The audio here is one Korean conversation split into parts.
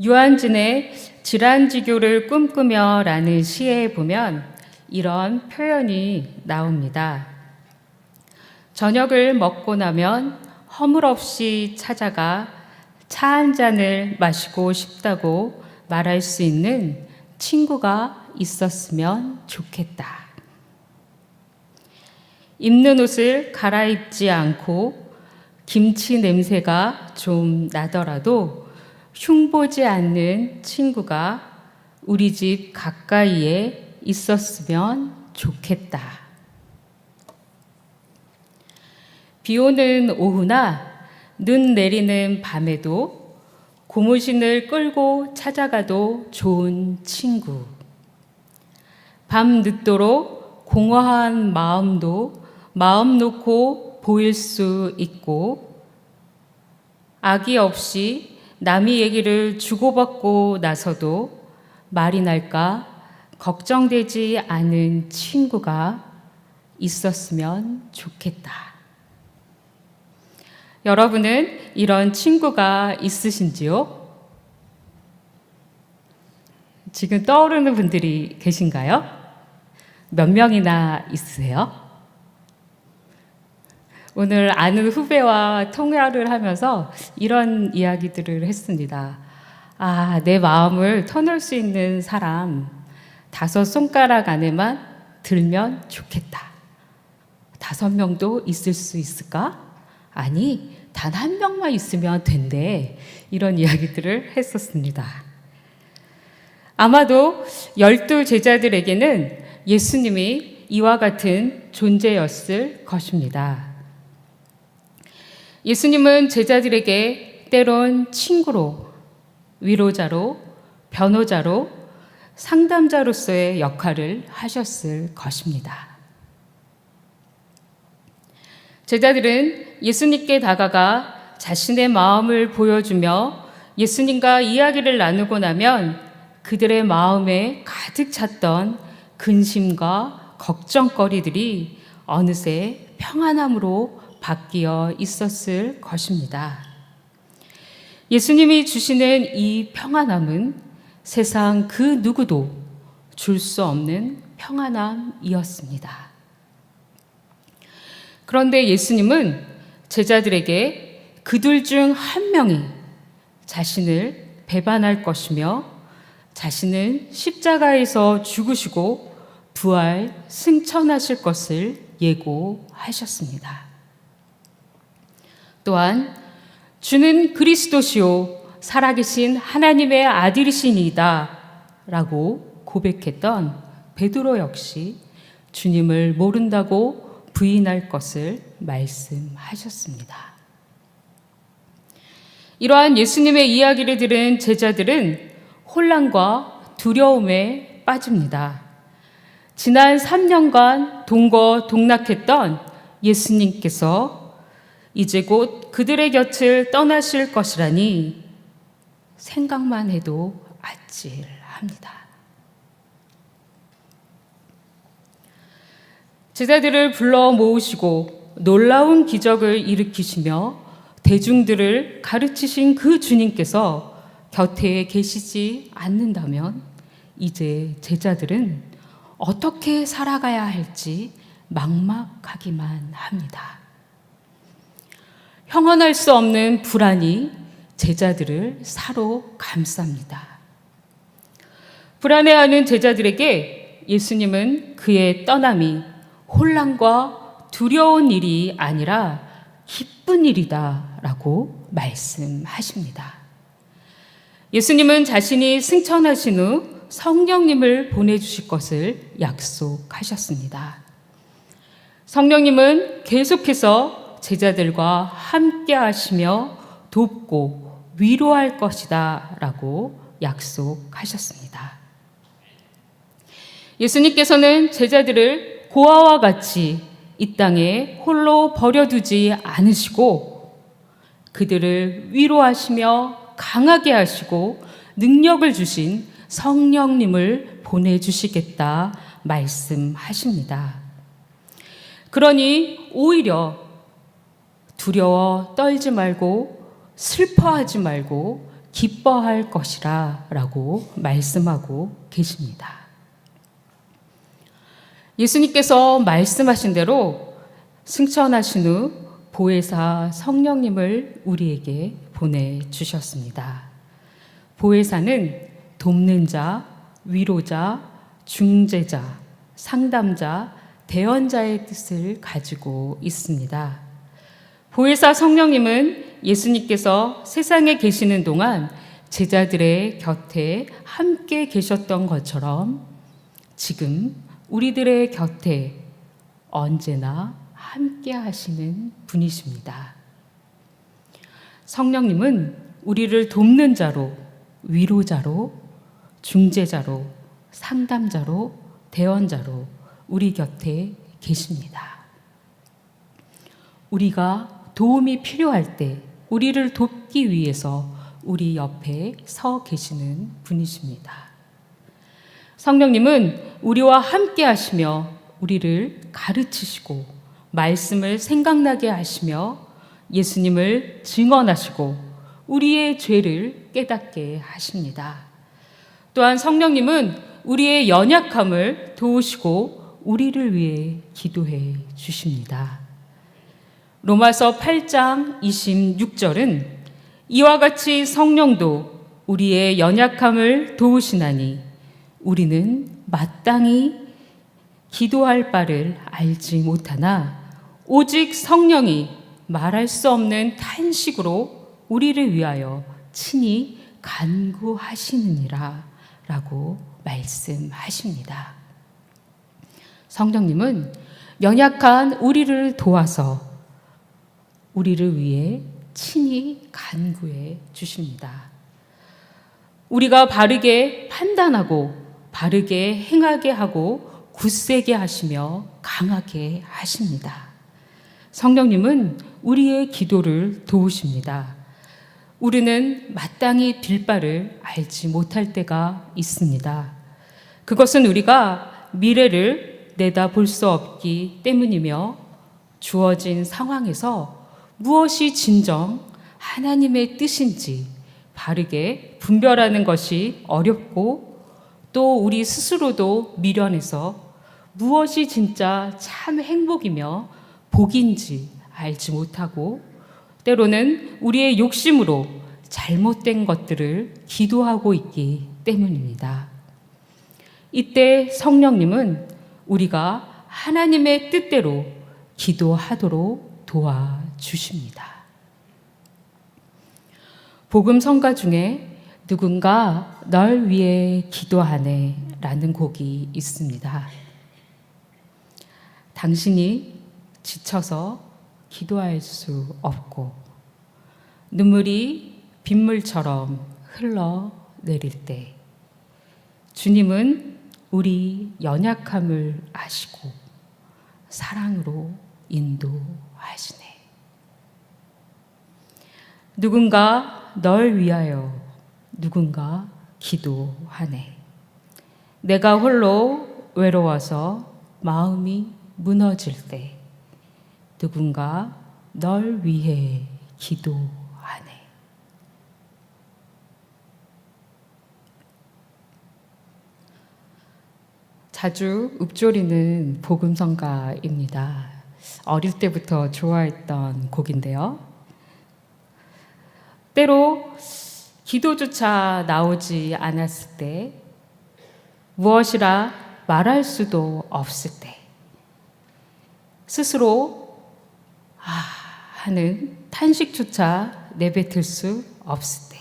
유한진의 질환지교를 꿈꾸며라는 시에 보면 이런 표현이 나옵니다. 저녁을 먹고 나면 허물없이 찾아가 차 한 잔을 마시고 싶다고 말할 수 있는 친구가 있었으면 좋겠다. 입는 옷을 갈아입지 않고 김치 냄새가 좀 나더라도 흉보지 않는 친구가 우리 집 가까이에 있었으면 좋겠다. 비 오는 오후나 눈 내리는 밤에도 고무신을 끌고 찾아가도 좋은 친구. 밤 늦도록 공허한 마음도 마음 놓고 보일 수 있고 악의 없이 남의 얘기를 주고받고 나서도 말이 날까 걱정되지 않은 친구가 있었으면 좋겠다. 여러분은 이런 친구가 있으신지요? 지금 떠오르는 분들이 계신가요? 몇 명이나 있으세요? 오늘 아는 후배와 통화를 하면서 이런 이야기들을 했습니다. 아, 내 마음을 터널 수 있는 사람 다섯 손가락 안에만 들면 좋겠다. 다섯 명도 있을 수 있을까? 아니, 단 한 명만 있으면 된대. 이런 이야기들을 했었습니다. 아마도 열두 제자들에게는 예수님이 이와 같은 존재였을 것입니다. 예수님은 제자들에게 때론 친구로, 위로자로, 변호자로, 상담자로서의 역할을 하셨을 것입니다. 제자들은 예수님께 다가가 자신의 마음을 보여주며 예수님과 이야기를 나누고 나면 그들의 마음에 가득 찼던 근심과 걱정거리들이 어느새 평안함으로 바뀌어 있었을 것입니다. 예수님이 주시는 이 평안함은 세상 그 누구도 줄 수 없는 평안함이었습니다. 그런데 예수님은 제자들에게 그들 중 한 명이 자신을 배반할 것이며 자신은 십자가에서 죽으시고 부활 승천하실 것을 예고하셨습니다. 또한 주는 그리스도시요 살아계신 하나님의 아들이시니이다 라고 고백했던 베드로 역시 주님을 모른다고 부인할 것을 말씀하셨습니다. 이러한 예수님의 이야기를 들은 제자들은 혼란과 두려움에 빠집니다. 지난 3년간 동거 동락했던 예수님께서 이제 곧 그들의 곁을 떠나실 것이라니 생각만 해도 아찔합니다. 제자들을 불러 모으시고 놀라운 기적을 일으키시며 대중들을 가르치신 그 주님께서 곁에 계시지 않는다면 이제 제자들은 어떻게 살아가야 할지 막막하기만 합니다. 형언할 수 없는 불안이 제자들을 사로 감쌉니다. 불안해하는 제자들에게 예수님은 그의 떠남이 혼란과 두려운 일이 아니라 기쁜 일이다 라고 말씀하십니다. 예수님은 자신이 승천하신 후 성령님을 보내주실 것을 약속하셨습니다. 성령님은 계속해서 제자들과 함께 하시며 돕고 위로할 것이다 라고 약속하셨습니다. 예수님께서는 제자들을 고아와 같이 이 땅에 홀로 버려두지 않으시고 그들을 위로하시며 강하게 하시고 능력을 주신 성령님을 보내주시겠다 말씀하십니다. 그러니 오히려 두려워 떨지 말고 슬퍼하지 말고 기뻐할 것이라 라고 말씀하고 계십니다. 예수님께서 말씀하신 대로 승천하신 후 보혜사 성령님을 우리에게 보내주셨습니다. 보혜사는 돕는 자, 위로자, 중재자, 상담자, 대언자의 뜻을 가지고 있습니다. 보혜사 성령님은 예수님께서 세상에 계시는 동안 제자들의 곁에 함께 계셨던 것처럼 지금 우리들의 곁에 언제나 함께 하시는 분이십니다. 성령님은 우리를 돕는 자로, 위로자로, 중재자로, 상담자로, 대언자로 우리 곁에 계십니다. 우리가 도움이 필요할 때 우리를 돕기 위해서 우리 옆에 서 계시는 분이십니다. 성령님은 우리와 함께 하시며 우리를 가르치시고 말씀을 생각나게 하시며 예수님을 증언하시고 우리의 죄를 깨닫게 하십니다. 또한 성령님은 우리의 연약함을 도우시고 우리를 위해 기도해 주십니다. 로마서 8장 26절은 이와 같이 성령도 우리의 연약함을 도우시나니 우리는 마땅히 기도할 바를 알지 못하나 오직 성령이 말할 수 없는 탄식으로 우리를 위하여 친히 간구하시느니라 라고 말씀하십니다. 성령님은 연약한 우리를 도와서 우리를 위해 친히 간구해 주십니다. 우리가 바르게 판단하고 바르게 행하게 하고 굳세게 하시며 강하게 하십니다. 성령님은 우리의 기도를 도우십니다. 우리는 마땅히 빌 바를 알지 못할 때가 있습니다. 그것은 우리가 미래를 내다 볼 수 없기 때문이며 주어진 상황에서 무엇이 진정 하나님의 뜻인지 바르게 분별하는 것이 어렵고 또 우리 스스로도 미련해서 무엇이 진짜 참 행복이며 복인지 알지 못하고 때로는 우리의 욕심으로 잘못된 것들을 기도하고 있기 때문입니다. 이때 성령님은 우리가 하나님의 뜻대로 기도하도록 도와 주십니다. 복음 성가 중에 누군가 널 위해 기도하네 라는 곡이 있습니다. 당신이 지쳐서 기도할 수 없고 눈물이 빗물처럼 흘러 내릴 때 주님은 우리 연약함을 아시고 사랑으로 인도하시네. 누군가 널 위하여 누군가 기도하네. 내가 홀로 외로워서 마음이 무너질 때 누군가 널 위해 기도하네. 자주 읊조리는 복음성가입니다. 어릴 때부터 좋아했던 곡인데요. 때로 기도조차 나오지 않았을 때, 무엇이라 말할 수도 없을 때, 스스로 아 하는 탄식조차 내뱉을 수 없을 때,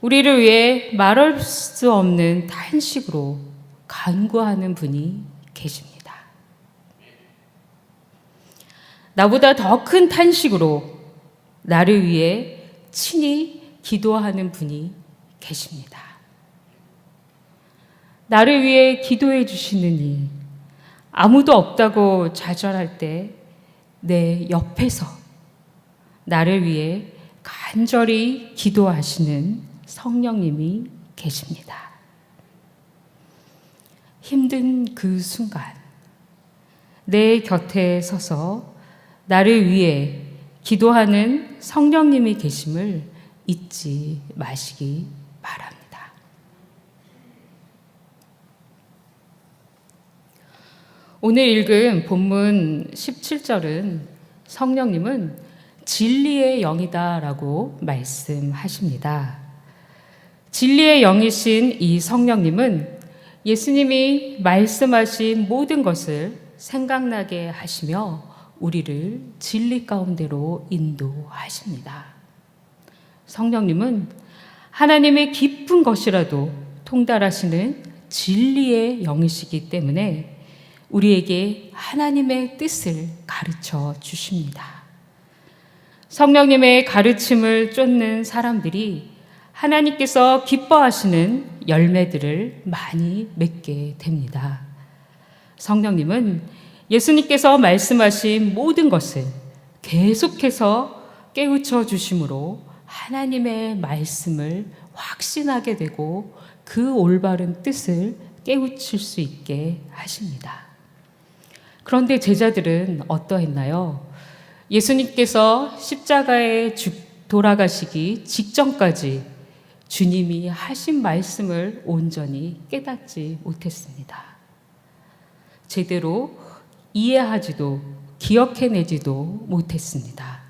우리를 위해 말할 수 없는 탄식으로 간구하는 분이 계십니다. 나보다 더 큰 탄식으로 나를 위해 친히 기도하는 분이 계십니다. 나를 위해 기도해 주시느니 아무도 없다고 좌절할 때 내 옆에서 나를 위해 간절히 기도하시는 성령님이 계십니다. 힘든 그 순간 내 곁에 서서 나를 위해 기도하는 성령님이 계심을 잊지 마시기 바랍니다. 오늘 읽은 본문 17절은 성령님은 진리의 영이다라고 말씀하십니다. 진리의 영이신 이 성령님은 예수님이 말씀하신 모든 것을 생각나게 하시며 우리를 진리 가운데로 인도하십니다. 성령님은 하나님의 깊은 것이라도 통달하시는 진리의 영이시기 때문에 우리에게 하나님의 뜻을 가르쳐 주십니다. 성령님의 가르침을 쫓는 사람들이 하나님께서 기뻐하시는 열매들을 많이 맺게 됩니다. 성령님은 예수님께서 말씀하신 모든 것을 계속해서 깨우쳐 주심으로 하나님의 말씀을 확신하게 되고 그 올바른 뜻을 깨우칠 수 있게 하십니다. 그런데 제자들은 어떠했나요? 예수님께서 십자가에 돌아가시기 직전까지 주님이 하신 말씀을 온전히 깨닫지 못했습니다. 제대로 이해하지도 기억해내지도 못했습니다.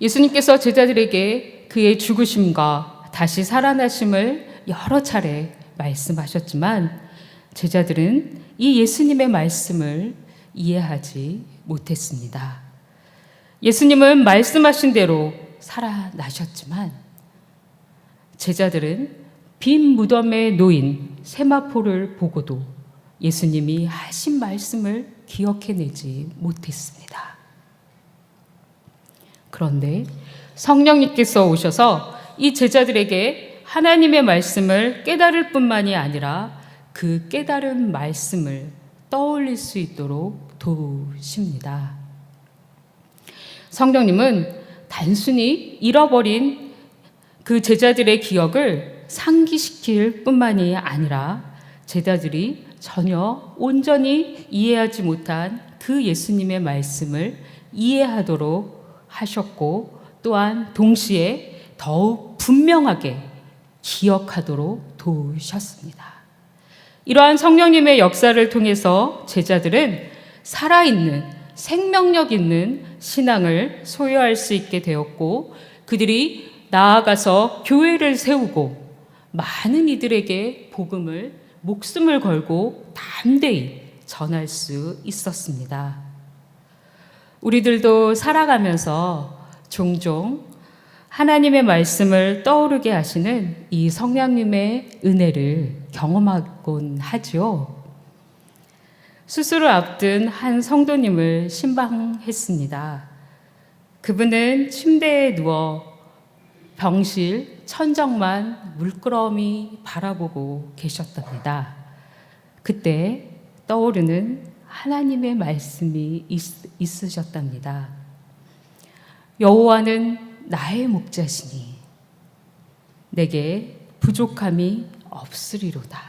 예수님께서 제자들에게 그의 죽으심과 다시 살아나심을 여러 차례 말씀하셨지만 제자들은 이 예수님의 말씀을 이해하지 못했습니다. 예수님은 말씀하신 대로 살아나셨지만 제자들은 빈 무덤에 놓인 세마포를 보고도 예수님이 하신 말씀을 기억해내지 못했습니다. 그런데 성령님께서 오셔서 이 제자들에게 하나님의 말씀을 깨달을 뿐만이 아니라 그 깨달은 말씀을 떠올릴 수 있도록 도우십니다. 성령님은 단순히 잃어버린 그 제자들의 기억을 상기시킬 뿐만이 아니라 제자들이 전혀 온전히 이해하지 못한 그 예수님의 말씀을 이해하도록 하셨고 또한 동시에 더욱 분명하게 기억하도록 도우셨습니다. 이러한 성령님의 역사를 통해서 제자들은 살아있는 생명력 있는 신앙을 소유할 수 있게 되었고 그들이 나아가서 교회를 세우고 많은 이들에게 복음을 목숨을 걸고 담대히 전할 수 있었습니다. 우리들도 살아가면서 종종 하나님의 말씀을 떠오르게 하시는 이 성령님의 은혜를 경험하곤 하지요. 수술을 앞둔 한 성도님을 신방했습니다. 그분은 침대에 누워 병실 천정만 물끄러미 바라보고 계셨답니다. 그때 떠오르는 하나님의 말씀이 있, 있으셨답니다. 여호와는 나의 목자시니 내게 부족함이 없으리로다.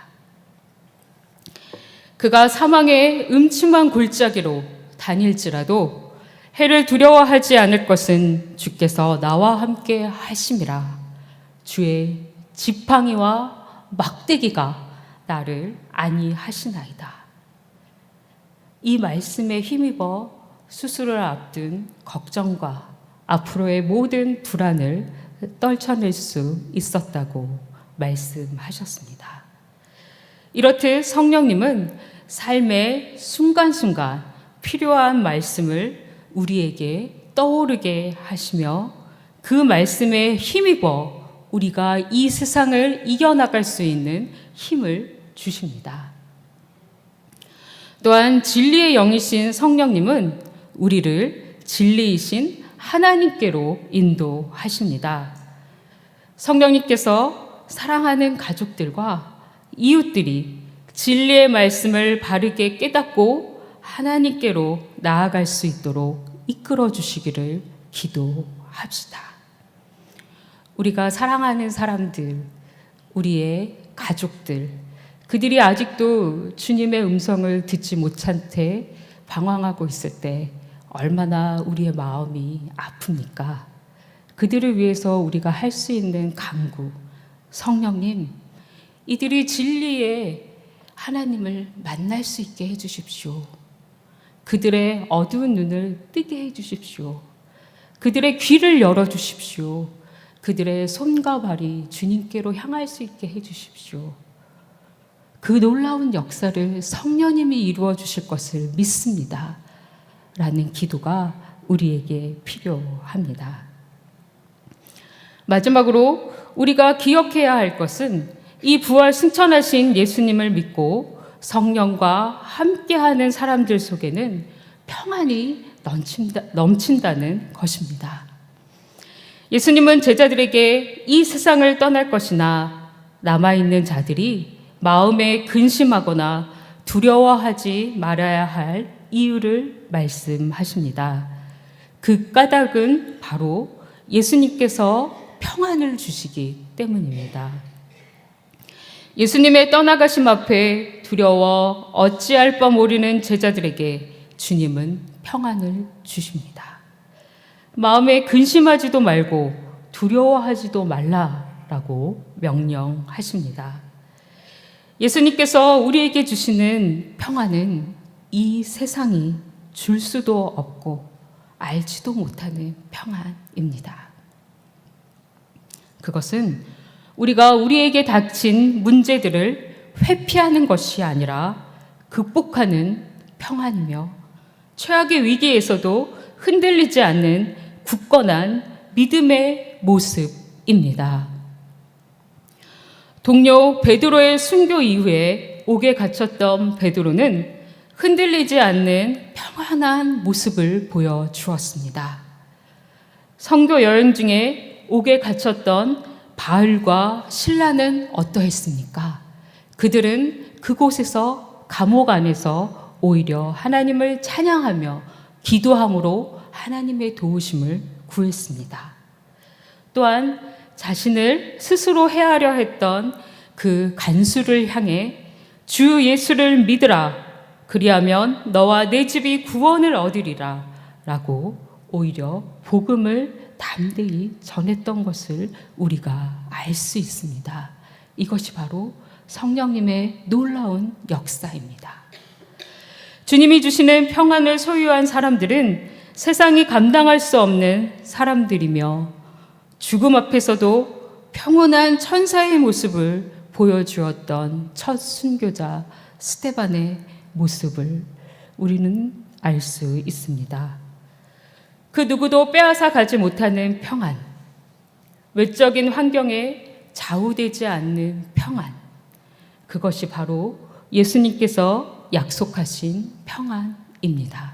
그가 사망의 음침한 골짜기로 다닐지라도 해를 두려워하지 않을 것은 주께서 나와 함께 하심이라. 주의 지팡이와 막대기가 나를 안위하시나이다. 이 말씀에 힘입어 수술을 앞둔 걱정과 앞으로의 모든 불안을 떨쳐낼 수 있었다고 말씀하셨습니다. 이렇듯 성령님은 삶의 순간순간 필요한 말씀을 우리에게 떠오르게 하시며 그 말씀에 힘입어 우리가 이 세상을 이겨나갈 수 있는 힘을 주십니다. 또한 진리의 영이신 성령님은 우리를 진리이신 하나님께로 인도하십니다. 성령님께서 사랑하는 가족들과 이웃들이 진리의 말씀을 바르게 깨닫고 하나님께로 나아갈 수 있도록 이끌어 주시기를 기도합시다. 우리가 사랑하는 사람들, 우리의 가족들, 그들이 아직도 주님의 음성을 듣지 못한 채 방황하고 있을 때 얼마나 우리의 마음이 아픕니까? 그들을 위해서 우리가 할 수 있는 강구, 성령님, 이들이 진리에 하나님을 만날 수 있게 해주십시오. 그들의 어두운 눈을 뜨게 해주십시오. 그들의 귀를 열어주십시오. 그들의 손과 발이 주님께로 향할 수 있게 해주십시오. 그 놀라운 역사를 성령님이 이루어 주실 것을 믿습니다. 라는 기도가 우리에게 필요합니다. 마지막으로 우리가 기억해야 할 것은 이 부활 승천하신 예수님을 믿고 성령과 함께하는 사람들 속에는 평안이 넘친다, 넘친다는 것입니다. 예수님은 제자들에게 이 세상을 떠날 것이나 남아있는 자들이 마음에 근심하거나 두려워하지 말아야 할 이유를 말씀하십니다. 그 까닭은 바로 예수님께서 평안을 주시기 때문입니다. 예수님의 떠나가심 앞에 두려워 어찌할 바 모르는 제자들에게 주님은 평안을 주십니다. 마음에 근심하지도 말고 두려워하지도 말라라고 명령하십니다. 예수님께서 우리에게 주시는 평안은 이 세상이 줄 수도 없고 알지도 못하는 평안입니다. 그것은 우리가 우리에게 닥친 문제들을 회피하는 것이 아니라 극복하는 평안이며 최악의 위기에서도 흔들리지 않는 굳건한 믿음의 모습입니다. 동료 베드로의 순교 이후에 옥에 갇혔던 베드로는 흔들리지 않는 평안한 모습을 보여주었습니다. 성교 여행 중에 옥에 갇혔던 바울과 신라는 어떠했습니까? 그들은 그곳에서 감옥 안에서 오히려 하나님을 찬양하며 기도함으로 하나님의 도우심을 구했습니다. 또한 자신을 스스로 해하려 했던 그 간수를 향해 주 예수를 믿으라. 그리하면 너와 내 집이 구원을 얻으리라. 라고 오히려 복음을 담대히 전했던 것을 우리가 알 수 있습니다. 이것이 바로 성령님의 놀라운 역사입니다. 주님이 주시는 평안을 소유한 사람들은 세상이 감당할 수 없는 사람들이며 죽음 앞에서도 평온한 천사의 모습을 보여주었던 첫 순교자 스테반의 모습을 우리는 알 수 있습니다. 그 누구도 빼앗아 가지 못하는 평안, 외적인 환경에 좌우되지 않는 평안, 그것이 바로 예수님께서 약속하신 평안입니다.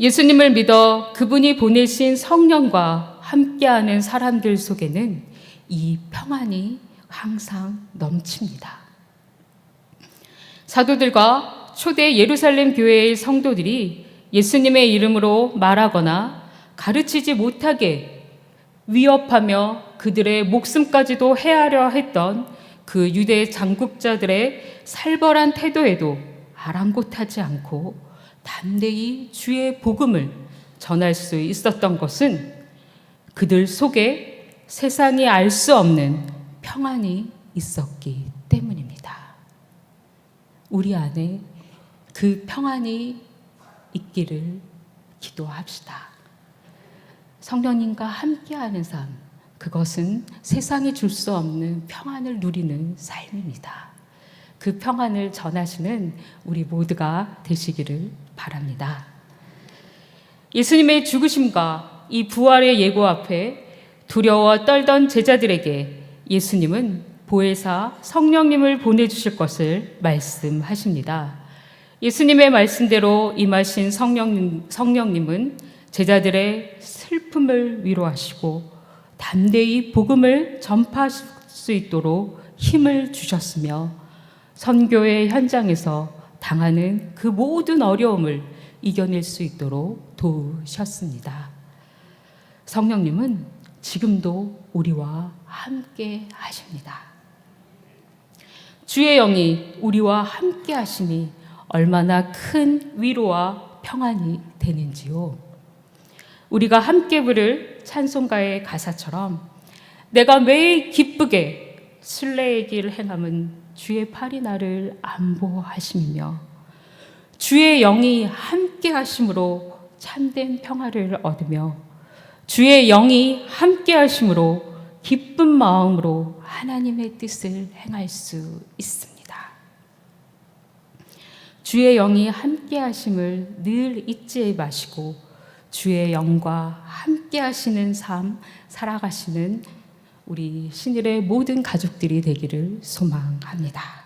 예수님을 믿어 그분이 보내신 성령과 함께하는 사람들 속에는 이 평안이 항상 넘칩니다. 사도들과 초대 예루살렘 교회의 성도들이 예수님의 이름으로 말하거나 가르치지 못하게 위협하며 그들의 목숨까지도 해하려 했던 그 유대 장국자들의 살벌한 태도에도 아랑곳하지 않고 담대히 주의 복음을 전할 수 있었던 것은 그들 속에 세상이 알 수 없는 평안이 있었기 때문입니다. 우리 안에 그 평안이 있기를 기도합시다. 성령님과 함께하는 삶, 그것은 세상이 줄 수 없는 평안을 누리는 삶입니다. 그 평안을 전하시는 우리 모두가 되시기를 바랍니다. 예수님의 죽으심과 이 부활의 예고 앞에 두려워 떨던 제자들에게 예수님은 보혜사 성령님을 보내주실 것을 말씀하십니다. 예수님의 말씀대로 임하신 성령님, 성령님은 제자들의 슬픔을 위로하시고 담대히 복음을 전파할 수 있도록 힘을 주셨으며 선교의 현장에서 당하는 그 모든 어려움을 이겨낼 수 있도록 도우셨습니다. 성령님은 지금도 우리와 함께 하십니다. 주의 영이 우리와 함께 하심이 얼마나 큰 위로와 평안이 되는지요. 우리가 함께 부를 찬송가의 가사처럼 내가 매일 기쁘게 순례의 길 행함은 주의 팔이 나를 안보하심이며 주의 영이 함께 하심으로 참된 평화를 얻으며 주의 영이 함께 하심으로 기쁜 마음으로 하나님의 뜻을 행할 수 있습니다. 주의 영이 함께 하심을 늘 잊지 마시고 주의 영과 함께 하시는 삶 살아가시는 우리 신일의 모든 가족들이 되기를 소망합니다.